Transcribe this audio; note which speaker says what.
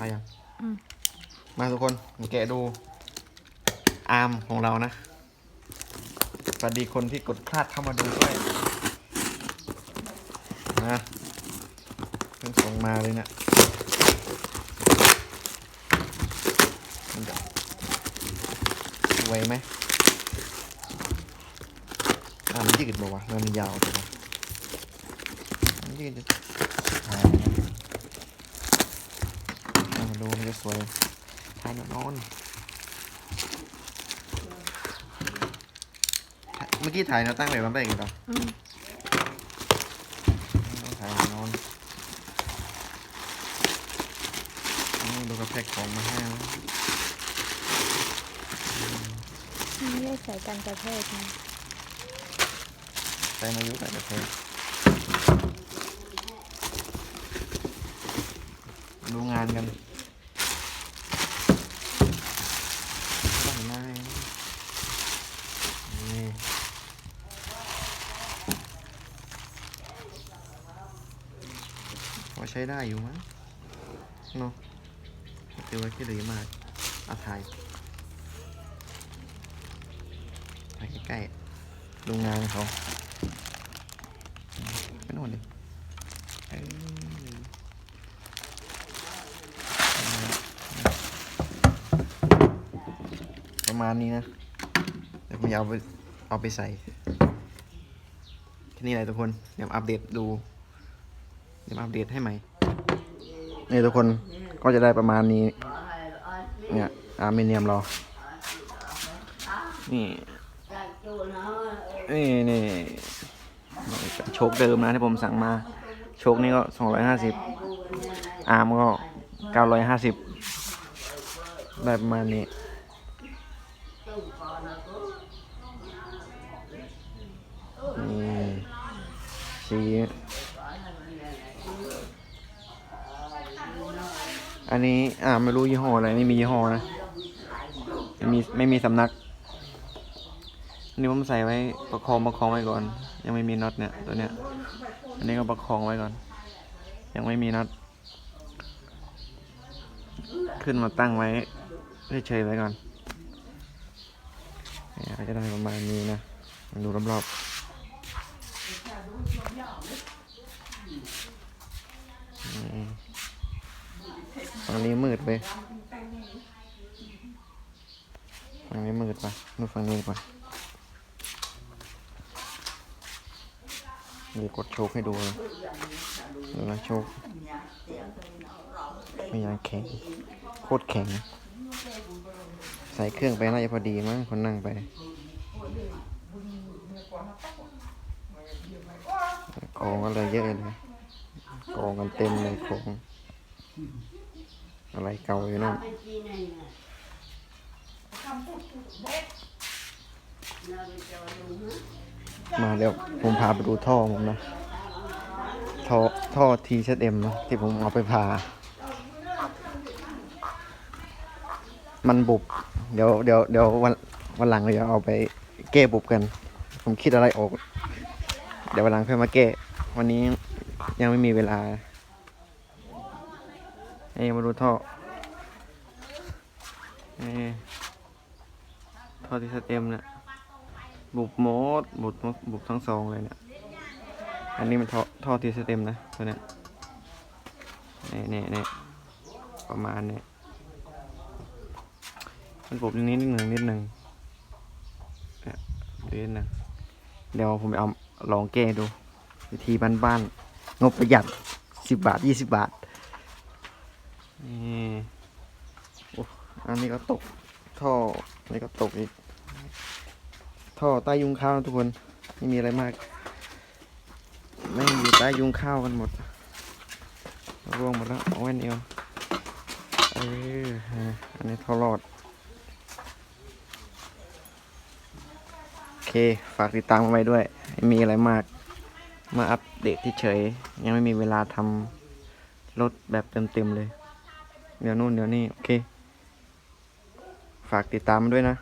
Speaker 1: ถ่ายยัง
Speaker 2: อืม
Speaker 1: มาทุกคนมาแกะดู อาร์มของเรานะ สวัสดีคนที่กดพลาดเข้ามาดูด้วยนะเพิ่งส่งมาเลยเนะี่ยมันจะไวไหมอ่ามันยืดมาวะมันยาวจังวะมันยืดจะอ่าเอามา ดูมันจะสวยถ่ายนอนๆเมื่อกี้ถ่ายแนวตั้งแบบมันไปกี่ต่อ
Speaker 2: อืม
Speaker 1: ต้องถ่ายนอนอืมดูกระแพกของมาให้นะ
Speaker 2: ไม่ได้ใส่กันกระแทกนะ
Speaker 1: ใส่มายุใส่กระแพกดูงานกันต้องหน้าให้นะนี่พ อใช้ได้อยู่มั้งเนาะเดี๋ยวไว้ที่เหลือมาเอาถ่ายไปใกล้ๆโรงงานเขาไปโน่นดิเอ้ยประมาณนี้นะเดี๋ยวผมจะเอาไปเอาไปใส่แค่นี้แหละทุกคน เดี๋ยวอัปเดตดู ดี๋ยวมาอัปเดตให้ใหม่นี่ทุกคนก็จะได้ประมาณนี้ เนี่ยอาร์เมเนียมเรา นี่ นี่นี่โชคเดิมนะที่ผมสั่งมา โชคนี่ก็สองร้อยห้าสิบอาร์มก็เก้าร้อยห้าสิบได้ประมาณนี้นี่สี อันนี้อ่าไม่รู้ยี่ห้ออะไรไม่มียี่ห้อนะไม่มีไม่มีสำนักนนี้ผมใส่ไว้ประคองประคองไว้ก่อน ยังไม่มีน็อตเนี่ยตัวเนี้ย อันนี้ก็ประคองไว้ก่อน ยังไม่มีน็อตขึ้นมาตั้งไว้เฉยๆไว้ก่อนเนี่ยก็จะได้ประมาณนี้นะดูรอบๆอืม ฝั่งนี้มืดไปฝั่งนี้มืดไปนู่นฝั่งนี้ดีกว่ามีกดโชคให้ดูเลยดูนะโชคไม่ยังแข็ง โคตรแข็ง ใส่เครื่องไปน่าจะพอดีมั้งคนนั่งไปกองอะไรเยอะเลยกองกันเต็มเลยของ อะไรเก่าอยู่นั่นมาเดี๋ยวผมพาไปดูท่อผมนะ ท่อท่อทีเซเอ็มนะที่ผมเอาไปผ่ามันบุบ เดี๋ยวเดี๋ยวเดี๋ยววันวันหลังเดี๋ยวเอาไปแก้บุบกัน ผมคิดอะไรออก เดี๋ยววันหลังค่อยมาแก้ วันนี้ยังไม่มีเวลา เอ้ยมาดูท่อเอ้ยท่อทีเซเอ็มเนี่ยบุบหมดบุบบุบทั้งสองเลยเนี่ยอันนี้มันท่อท่อทีสเต็มนะตัวเนี้ยนี่นี่นี่ประมาณเนี้ยมันปรับนิดนิดหนึ่งนิดหนึ่งเนี่ยนิดหนึ่งเดี๋ยวผมเอาลองแก้ดู วิธีบ้านๆงบประหยัดสิบบาทยี่สิบบาท นี่โอ้อันนี้ก็ตก ท่ออันนี้ก็ตกอีก ท่อใต้ยุงข้าวนะทุกคน ไม่มีอะไรมาก ไม่งอยู่ใต้ยุงข้าวกันหมด ร่วงหมดแล้วเอาไว้เอวเอออันนี้ท่อรอด โอเค ฝากติดตามไว้ด้วย ไม่มีอะไรมาก มาอัปเดตที่เฉยยังไม่มีเวลาทำรถแบบเต็มๆเลย เดี๋ยวนู่นเดี๋ยวนี่ โอเค ฝากติดตามมาด้วยนะ